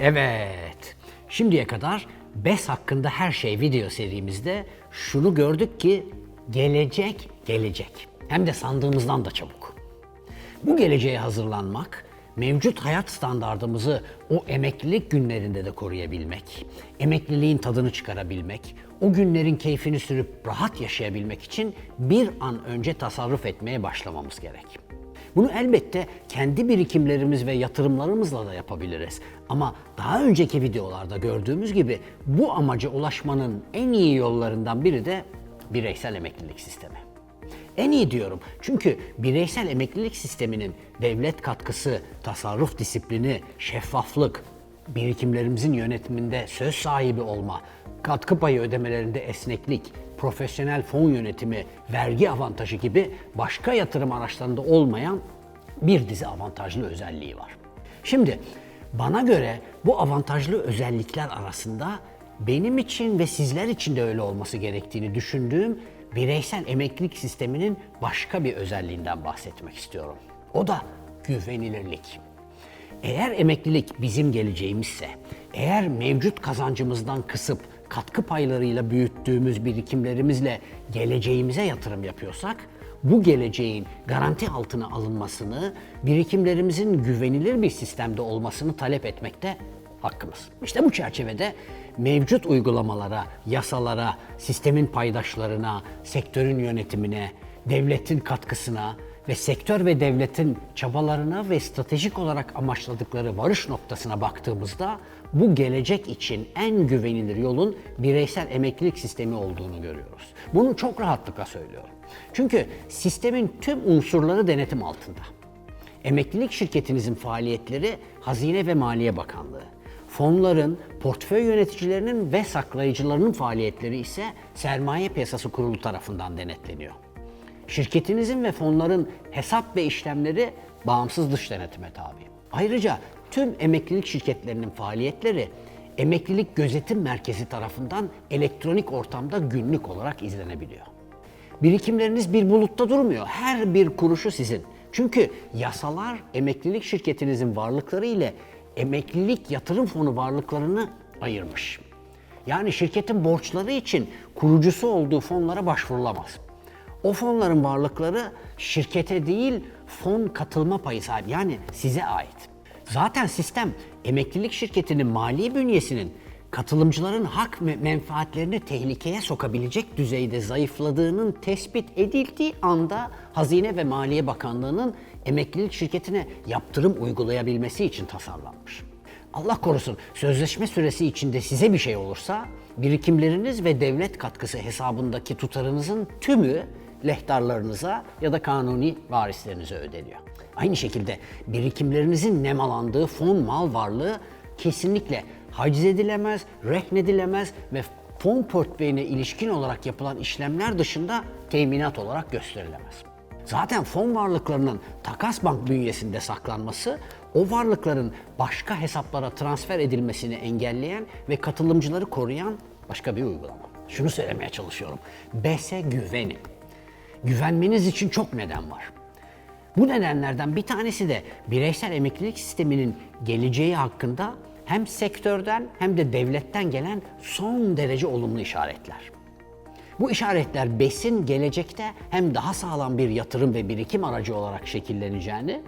Evet. Şimdiye kadar BES hakkında her şey video serimizde şunu gördük ki gelecek gelecek. Hem de sandığımızdan da çabuk. Bu geleceğe hazırlanmak, mevcut hayat standardımızı o emeklilik günlerinde de koruyabilmek, emekliliğin tadını çıkarabilmek, o günlerin keyfini sürüp rahat yaşayabilmek için bir an önce tasarruf etmeye başlamamız gerek. Bunu elbette kendi birikimlerimiz ve yatırımlarımızla da yapabiliriz. Ama daha önceki videolarda gördüğümüz gibi bu amaca ulaşmanın en iyi yollarından biri de bireysel emeklilik sistemi. En iyi diyorum çünkü bireysel emeklilik sisteminin devlet katkısı, tasarruf disiplini, şeffaflık, birikimlerimizin yönetiminde söz sahibi olma, katkı payı ödemelerinde esneklik, profesyonel fon yönetimi, vergi avantajı gibi başka yatırım araçlarında olmayan bir dizi avantajlı özelliği var. Şimdi bana göre bu avantajlı özellikler arasında benim için ve sizler için de öyle olması gerektiğini düşündüğüm bireysel emeklilik sisteminin başka bir özelliğinden bahsetmek istiyorum. O da güvenilirlik. Eğer emeklilik bizim geleceğimizse, eğer mevcut kazancımızdan kısıp katkı paylarıyla büyüttüğümüz birikimlerimizle geleceğimize yatırım yapıyorsak, bu geleceğin garanti altına alınmasını, birikimlerimizin güvenilir bir sistemde olmasını talep etmekte hakkımız. İşte bu çerçevede mevcut uygulamalara, yasalara, sistemin paydaşlarına, sektörün yönetimine, devletin katkısına ve sektör ve devletin çabalarına ve stratejik olarak amaçladıkları varış noktasına baktığımızda bu gelecek için en güvenilir yolun bireysel emeklilik sistemi olduğunu görüyoruz. Bunu çok rahatlıkla söylüyorum. Çünkü sistemin tüm unsurları denetim altında. Emeklilik şirketinizin faaliyetleri Hazine ve Maliye Bakanlığı. Fonların, portföy yöneticilerinin ve saklayıcılarının faaliyetleri ise Sermaye Piyasası Kurulu tarafından denetleniyor. Şirketinizin ve fonların hesap ve işlemleri bağımsız dış denetime tabi. Ayrıca tüm emeklilik şirketlerinin faaliyetleri Emeklilik Gözetim Merkezi tarafından elektronik ortamda günlük olarak izlenebiliyor. Birikimleriniz bir bulutta durmuyor. Her bir kuruşu sizin. Çünkü yasalar emeklilik şirketinizin varlıkları ile emeklilik yatırım fonu varlıklarını ayırmış. Yani şirketin borçları için kurucusu olduğu fonlara başvurulamaz. O fonların varlıkları şirkete değil fon katılma payı sahibi yani size ait. Zaten sistem emeklilik şirketinin mali bünyesinin katılımcıların hak ve menfaatlerini tehlikeye sokabilecek düzeyde zayıfladığının tespit edildiği anda Hazine ve Maliye Bakanlığı'nın emeklilik şirketine yaptırım uygulayabilmesi için tasarlanmış. Allah korusun sözleşme süresi içinde size bir şey olursa birikimleriniz ve devlet katkısı hesabındaki tutarınızın tümü lehtarlarınıza ya da kanuni varislerinize ödeniyor. Aynı şekilde birikimlerinizin nemalandığı fon mal varlığı kesinlikle haciz edilemez, rehnedilemez ve fon portföyüne ilişkin olarak yapılan işlemler dışında teminat olarak gösterilemez. Zaten fon varlıklarının takas bank bünyesinde saklanması o varlıkların başka hesaplara transfer edilmesini engelleyen ve katılımcıları koruyan başka bir uygulama. Şunu söylemeye çalışıyorum. BES'e güvenin. Güvenmeniz için çok neden var. Bu nedenlerden bir tanesi de bireysel emeklilik sisteminin geleceği hakkında hem sektörden hem de devletten gelen son derece olumlu işaretler. Bu işaretler BES'in gelecekte hem daha sağlam bir yatırım ve birikim aracı olarak şekilleneceğini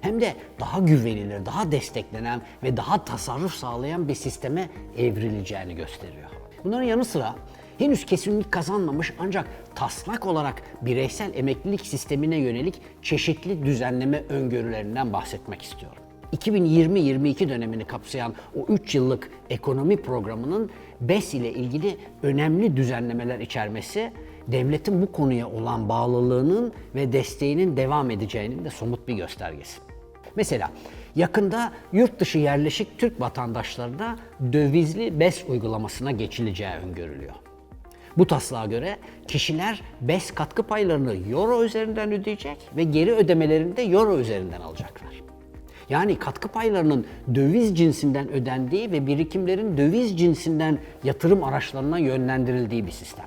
hem de daha güvenilir, daha desteklenen ve daha tasarruf sağlayan bir sisteme evrileceğini gösteriyor. Bunların yanı sıra henüz kesinlik kazanmamış ancak taslak olarak bireysel emeklilik sistemine yönelik çeşitli düzenleme öngörülerinden bahsetmek istiyorum. 2020-22 dönemini kapsayan o 3 yıllık ekonomi programının BES ile ilgili önemli düzenlemeler içermesi, devletin bu konuya olan bağlılığının ve desteğinin devam edeceğinin de somut bir göstergesi. Mesela yakında yurt dışı yerleşik Türk vatandaşlarına dövizli BES uygulamasına geçileceği öngörülüyor. Bu taslağa göre kişiler BES katkı paylarını euro üzerinden ödeyecek ve geri ödemelerini de euro üzerinden alacaklar. Yani katkı paylarının döviz cinsinden ödendiği ve birikimlerin döviz cinsinden yatırım araçlarına yönlendirildiği bir sistem.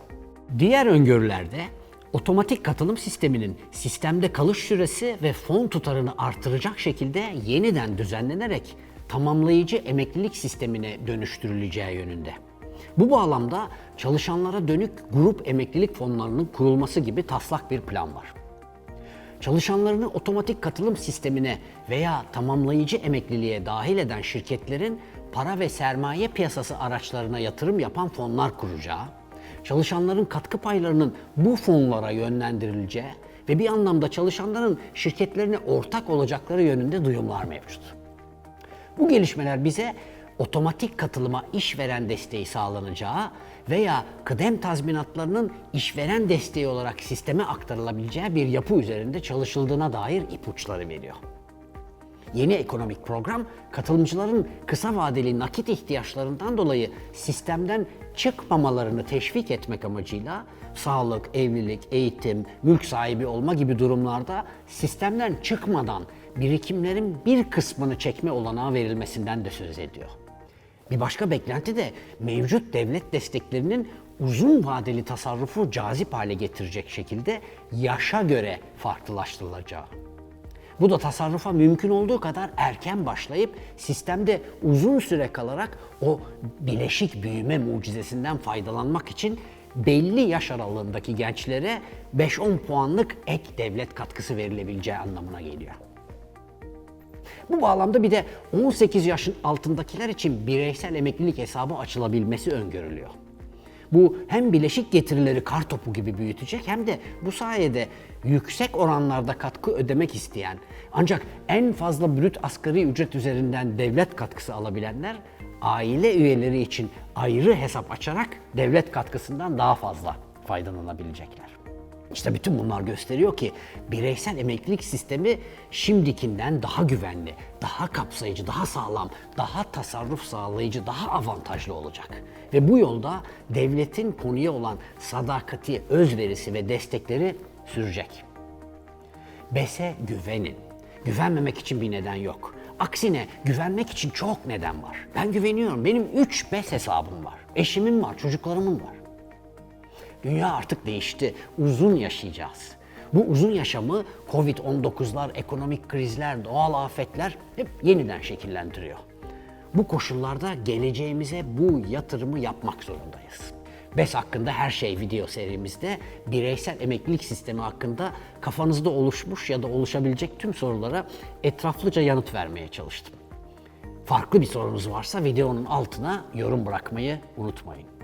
Diğer öngörülerde Otomatik katılım sisteminin sistemde kalış süresi ve fon tutarını artıracak şekilde yeniden düzenlenerek tamamlayıcı emeklilik sistemine dönüştürüleceği yönünde. Bu bağlamda çalışanlara dönük grup emeklilik fonlarının kurulması gibi taslak bir plan var. Çalışanlarını otomatik katılım sistemine veya tamamlayıcı emekliliğe dahil eden şirketlerin para ve sermaye piyasası araçlarına yatırım yapan fonlar kuracağı, çalışanların katkı paylarının bu fonlara yönlendirileceği ve bir anlamda çalışanların şirketlerine ortak olacakları yönünde duyumlar mevcut. Bu gelişmeler bize otomatik katılıma işveren desteği sağlanacağı veya kıdem tazminatlarının işveren desteği olarak sisteme aktarılabileceği bir yapı üzerinde çalışıldığına dair ipuçları veriyor. Yeni ekonomik program, katılımcıların kısa vadeli nakit ihtiyaçlarından dolayı sistemden çıkmamalarını teşvik etmek amacıyla sağlık, evlilik, eğitim, mülk sahibi olma gibi durumlarda sistemden çıkmadan birikimlerin bir kısmını çekme olanağı verilmesinden de söz ediyor. Bir başka beklenti de mevcut devlet desteklerinin uzun vadeli tasarrufu cazip hale getirecek şekilde yaşa göre farklılaştırılacağı. Bu da tasarrufa mümkün olduğu kadar erken başlayıp sistemde uzun süre kalarak o bileşik büyüme mucizesinden faydalanmak için belli yaş aralığındaki gençlere 5-10 puanlık ek devlet katkısı verilebileceği anlamına geliyor. Bu bağlamda bir de 18 yaşın altındakiler için bireysel emeklilik hesabı açılabilmesi öngörülüyor. Bu hem bileşik getirileri kar topu gibi büyütecek hem de bu sayede yüksek oranlarda katkı ödemek isteyen ancak en fazla brüt asgari ücret üzerinden devlet katkısı alabilenler aile üyeleri için ayrı hesap açarak devlet katkısından daha fazla faydalanabilecekler. İşte bütün bunlar gösteriyor ki bireysel emeklilik sistemi şimdikinden daha güvenli, daha kapsayıcı, daha sağlam, daha tasarruf sağlayıcı, daha avantajlı olacak. Ve bu yolda devletin konuya olan sadakati, özverisi ve destekleri sürecek. BES'e güvenin. Güvenmemek için bir neden yok. Aksine güvenmek için çok neden var. Ben güveniyorum. Benim 3 BES hesabım var. Eşimin var, çocuklarımın var. Dünya artık değişti. Uzun yaşayacağız. Bu uzun yaşamı Covid-19'lar, ekonomik krizler, doğal afetler hep yeniden şekillendiriyor. Bu koşullarda geleceğimize bu yatırımı yapmak zorundayız. BES hakkında her şey video serimizde bireysel emeklilik sistemi hakkında kafanızda oluşmuş ya da oluşabilecek tüm sorulara etraflıca yanıt vermeye çalıştım. Farklı bir sorunuz varsa videonun altına yorum bırakmayı unutmayın.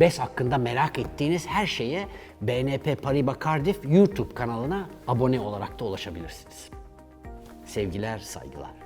BES hakkında merak ettiğiniz her şeye BNP Paribas Cardiff YouTube kanalına abone olarak da ulaşabilirsiniz. Sevgiler, saygılar.